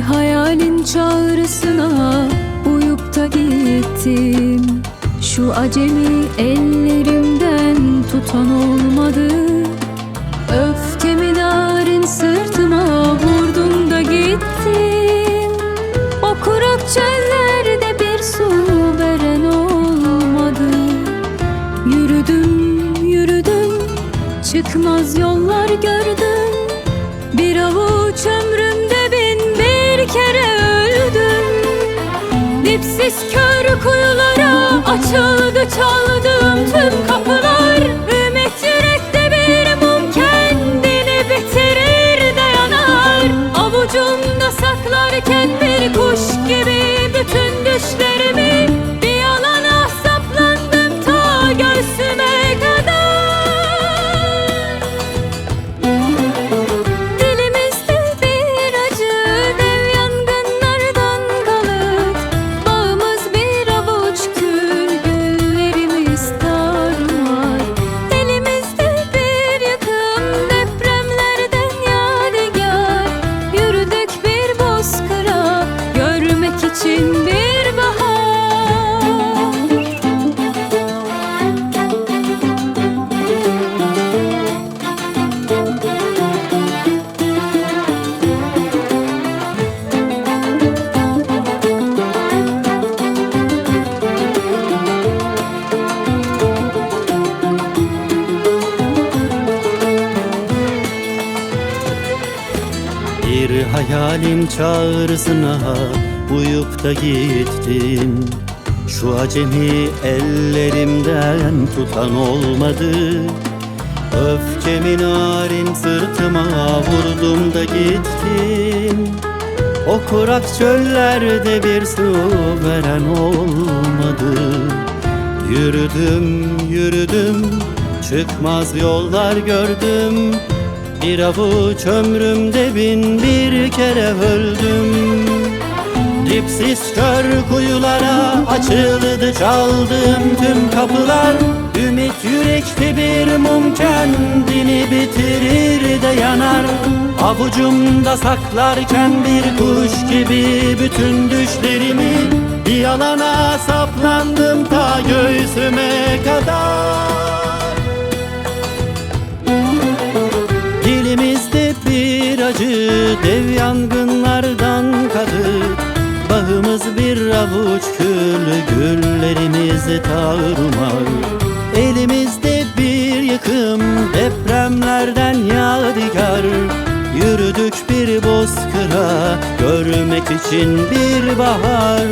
hayalin çağrısına uyup da gittim. Şu acemi ellerimden tutan olmadı. Öfkemi narin sırtıma vurdum da gittim. O kurak çöllerde bir su veren olmadı. Yürüdüm yürüdüm çıkmaz yollar gördüm. Dipsiz kör kuyulara açıldı çaldığım tüm kapılar Bir hayalin çağrısına uyup da gittim. Şu acemi ellerimden tutan olmadı. Öfkemi narin sırtıma vurdum da gittim. O kurak çöllerde bir su veren olmadı. Yürüdüm yürüdüm çıkmaz yollar gördüm Bir avuç ömrümde bin bir kere öldüm. Dipsiz kör kuyulara açıldı çaldığım tüm kapılar. Ümit yürekte bir mum kendini bitirir de yanar. Avucumda saklarken bir kuş gibi bütün düşlerimi Bir yalana saplandım ta göğsüme kadar dev yangınlardan kadık Bağımız bir avuç kül güllerimiz tarumar Elimizde bir yıkım depremlerden yadigar. Yürüdük bir bozkıra görmek için bir bahar